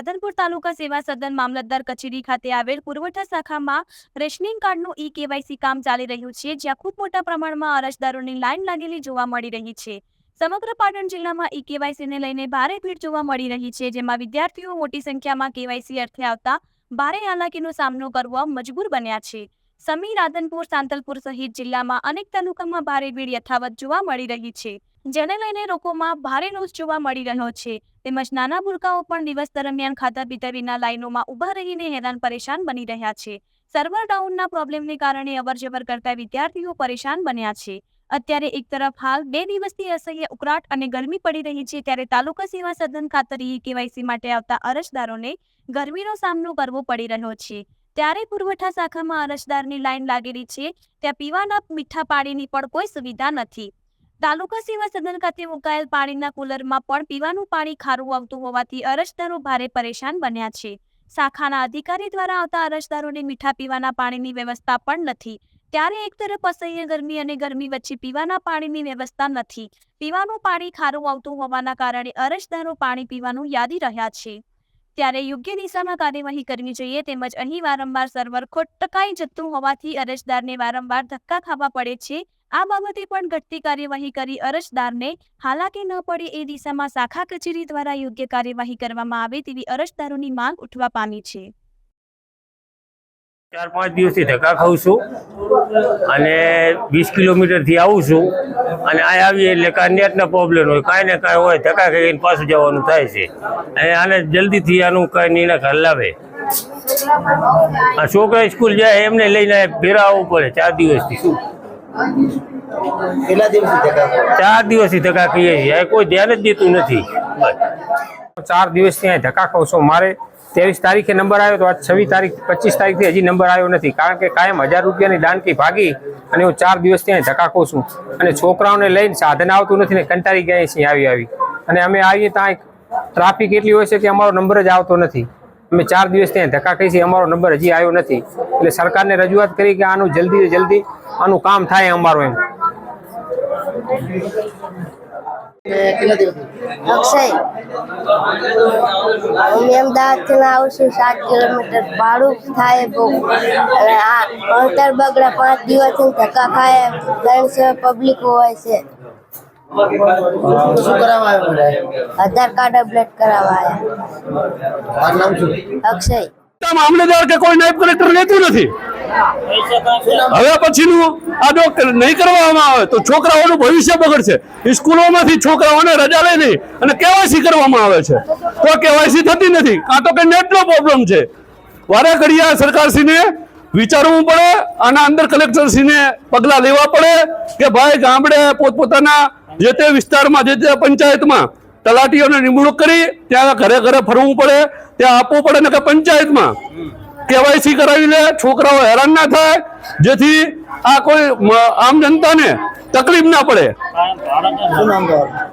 રાધનપુર તાલુકા સેવા સદન મામલતદાર કચેરી ખાતે આવેલ પુરવઠા શાખામાં રેશનિંગ કાર્ડનું ઈ કેવાયસી કામ ચાલી રહ્યું છે, જ્યાં ખૂબ મોટા પ્રમાણમાં અરજદારોની લાઈન લાગેલી જોવા મળી રહી છે. સમગ્ર પાટણ જિલ્લામાં ઈ કેવાયસીને લઈને ભારે ભીડ જોવા મળી રહી છે, જેમાં વિદ્યાર્થીઓ મોટી સંખ્યામાં કેવાયસી અર્થે આવતા ભારે હાલાકીનો સામનો કરવા મજબૂર બન્યા છે. સમી રાધનપુર, સાંતલપુર સહિત જિલ્લામાં અનેક તાલુકામાં ભારે ભીડ યથાવત જોવા મળી રહી છે. જેને લઈને લોકોમાં ભારે રોષ જોવા મળી રહ્યો છે. તેમજ નાના ભૂલકાઓ પણ દિવસ દરમિયાન ખાતા પીતા વિના લાઈનોમાં ઊભા રહીને હેરાન પરેશાન બની રહ્યા છે. સર્વર ડાઉનના પ્રોબ્લેમને કારણે અવરજવર કરતા વિદ્યાર્થીઓ પરેશાન બન્યા છે. અત્યારે એક તરફ હાલ બે દિવસથી અસહ્ય ઉકળાટ અને ગરમી પડી રહી છે ત્યારે તાલુકા સેવા સદન ખાતર કેવાયસી માટે આવતા અરજદારોને ગરમીનો સામનો કરવો પડી રહ્યો છે. ત્યારે પુરવઠા શાખામાં અરજદારની લાઈન લાગેલી છે. ત્યાં પીવાના મીઠા પાણીની પણ કોઈ સુવિધા નથી. તાલુકા સેવા સદન ખાતે મુકાયેલ પાણીના કુલરમાં પણ પીવાનું પાણી ખારું આવતું હોવાથી અરજદારો ભારે પરેશાન બન્યા છે. શાખાના અધિકારી દ્વારા આવતા અરજદારોને મીઠા પીવાના પાણીની વ્યવસ્થા પણ નથી. ત્યારે એક તરફ અસહ્ય ગરમી અને ગરમી વચ્ચે પીવાના પાણીની વ્યવસ્થા નથી. પીવાનું પાણી ખારું આવતું હોવાના કારણે અરજદારો પાણી પીવાનું યાદી રહ્યા છે. ત્યારે યોગ્ય દિશામાં કાર્યવાહી કરવી જોઈએ તેમજ અહીં વારંવાર સર્વર ખોટકાઈ જતું હોવાથી અરજદારને વારંવાર ધક્કા ખાવા પડે છે. આ બાબતે પણ ઘટતી કાર્યવાહી કરી અરજદારને, હાલાકી ન પડે એ દિશામાં શાખા કચેરી દ્વારા યોગ્ય કાર્યવાહી કરવામાં આવે તેવી અરજદારોની માંગ ઉઠવા પામી છે. ચાર પાંચ દિવસથી ધક્કા ખાઉં છું અને વીસ કિલોમીટરથી આવું છું અને આ આવીએ એટલે કાંઈ પ્રોબ્લેમ હોય, કાંઈ ને કાંઈ હોય, ધક્કા ખાઈને પાછું જવાનું થાય છે. અને આને જલ્દીથી આનું કાંઈ નિર્ણય હલાવે. લાવે આ છોકરા સ્કૂલ જાય એમને લઈને ભેરા આવવું પડે ચાર દિવસથી. શું કેટલા દિવસથી ધક્કા ચાર દિવસથી ધક્કા કહીએ છીએ. કોઈ ધ્યાન જ દેતું નથી. ચાર દિવસથી અહીં ધક્કા ખાઉં છું. મારે ત્રેવીસ તારીખે નંબર આવ્યો તો આજ છવ્વીસ તારીખ, પચીસ તારીખથી હજી નંબર આવ્યો નથી. કારણ કે કાયમ હજાર રૂપિયાની દાનકી ભાગી અને હું ચાર દિવસથી અહીં ધક્કા ખાઉં છું. અને છોકરાઓને લઈને સાધન આવતું નથી ને કંટાળી ગયા છીએ, આવી આવી. અને અમે આવીએ ત્યાં ટ્રાફિક એટલી હોય છે કે અમારો નંબર જ આવતો નથી. અમે ચાર દિવસ ત્યાં ધક્કા ખાઈ છીએ. અમારો નંબર હજી આવ્યો નથી. એટલે સરકારને રજૂઆત કરી કે આનું જલ્દી જલ્દી આનું કામ થાય અમારું એમ. અક્ષય. હું અમદાવાદથી આવું છું સાત કિલોમીટર. ભાડું થાય બહુ. અને આ ભણતર બગડે પાંચ દિવસથી ધક્કા ખાય. ત્રણસો પબ્લિક હોય છે. શું કરાવવા આવ્યો? આધાર કાર્ડ અપડેટ કરાવવા આવ્યા. મારું નામ શું? અક્ષય. મામલેદાર કે કોઈ નાયબ કલેક્ટર લેતું નથી? હવે પછીનું આ જો નહીં કરવામાં આવે તો છોકરાઓનું ભવિષ્ય બગડશે. સ્કૂલોમાંથી છોકરાઓને રજા લઈ નહીં અને કેવાયસી કરવામાં આવે છે. તો કેવાયસી થતી નથી. કાં તો કે નેટનો પ્રોબ્લેમ છે. વારે ઘડિયા સરકારશ્રીને વિચારવું પડે આના અંદર કલેક્ટરશ્રીને પગલાં લેવા પડે કે ભાઈ ગામડે પોતપોતાના જે તે વિસ્તારમાં જે તે પંચાયતમાં તલાટીઓને નિમણૂક કરી ત્યાં ઘરે ઘરે ફરવું પડે ત્યાં આપવું પડે ને કે પંચાયતમાં. કેવાયસી કરાવી લે છોકરાઓ હેરાન ના થાય જેથી આ કોઈ આમ જનતાને તકલીફ ના પડે.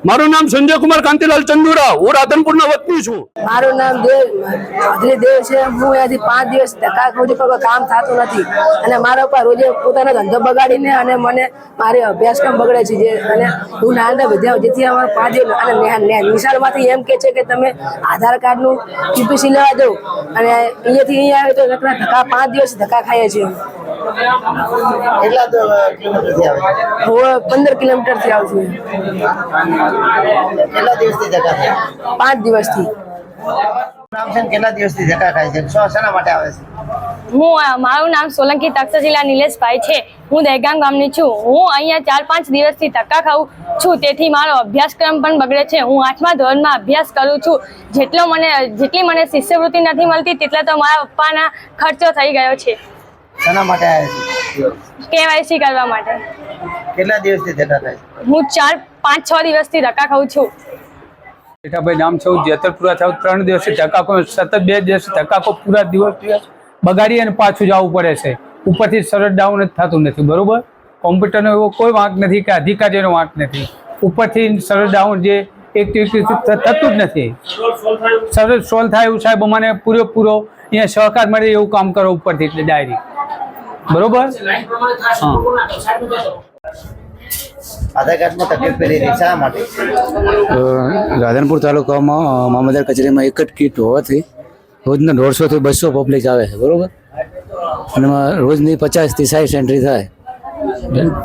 મારું નામ સંજય કુમાર કાંતિલાલ ચંદુરા હું રાધનપુરના વતની છું. મારું નામ દેવ છે. હું અહીંયાથી પાંચ દિવસ ધક્કા કામ થતું નથી. અને મારા ઉપર રોજે પોતાનો ધંધો બગાડીને અને મને મારી અભ્યાસક્રમ બગડે છે જે અને હું નાના બધા જેથી અમારે પાંચ દિવસ અને ને- ને- નિશાળમાંથી એમ કે છે કે તમે આધાર કાર્ડનું યુપીસી લેવા દો. અને અહીંયાથી અહીંયા આવે તો ધક્કા પાંચ દિવસ ધક્કા ખાઈએ છીએ. કેટલા કિલોમીટરથી આવે? હું પંદર કિલોમીટરથી આવું છું. કેટલા દિવસથી ધક્કા થાય પાંચ દિવસથી. નામ કેટલા દિવસથી ધક્કા ખાય છે? શેના માટે આવે છે? હું મારું નામ સોલંકી તક્ષશિલા નિલેશભાઈ છે. હું દહેગામ ગામની છું. હું અહીંયા ચાર પાંચ દિવસથી ધક્કા ખાઉં છું. તેથી મારો અભ્યાસક્રમ પણ બગડે છે. હું આઠમા ધોરણમાં અભ્યાસ કરું છું. જેટલો મને જેટલી મને શિષ્યવૃત્તિ નથી મળતી તેટલા તો મારા પપ્પાના ખર્ચો થઈ ગયો છે. શેના માટે આવ્યા છે? કેવાયસી કરવા માટે. કેટલા દિવસથી ધક્કા છે? હું ચાર પાંચ છ દિવસથી ધક્કા ખાઉં છું. જેઠાભાઈ નામ છે જેતરપુરા થાવ ત્રણ દિવસથી ધક્કા સતત બે દિવસ ધક્કા પૂરા દિવસ દિવસ બગાડી અને પાછું જવું પડે છે. ઉપરથી સરળ ડાઉન જ થતું નથી બરોબર? કોમ્પ્યુટરનો એવો કોઈ વાંક નથી કે અધિકારીનો વાંક નથી. ઉપરથી સરળ ડાઉન જે એક થતું જ નથી. સરળ સોલ્વ થાય એવું સાહેબ મને પૂરેપૂરો અહીંયા સહકાર મળે એવું કામ કરો ઉપરથી એટલે ડાયરી. બરોબર? રાધનપુર તાલુકામાં મામલદાર કચેરીમાં એક જ કીટ હોવાથી રોજના દોઢસોથી બસો પબ્લિક આવે છે બરોબર? અને રોજની પચાસથી સાઠ એન્ટ્રી થાય.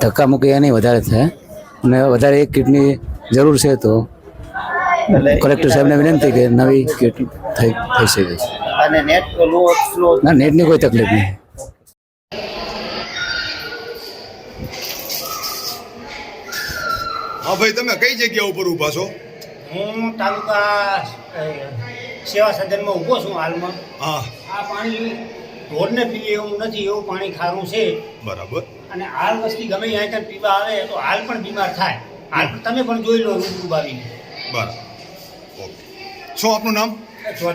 ધક્કા મૂકી એની વધારે થાય. અને વધારે એક કીટની જરૂર છે તો કલેક્ટર સાહેબને વિનંતી કે નવી કીટ થઈ થઈ શકે છે. અને નેટ ના નેટની કોઈ તકલીફ નહીં. હા ભાઈ તમે કઈ જગ્યા ઉપર ઊભા છો? હું તાલુકા સેવા સદનમાં ઊભો છું હાલમાં. હા. આ પાણી ઢોરને પીએ એવું નથી એવું પાણી ખારું છે. બરાબર. અને હાલ વસ્તી ગમે ત્યાં ત્યાં પીવા આવે તો હાલ પણ બીમાર થાય. હાલ તમે પણ જોઈ લો રૂબરૂ બાવીને. બરાબર. ઓકે. શું આપનું નામ?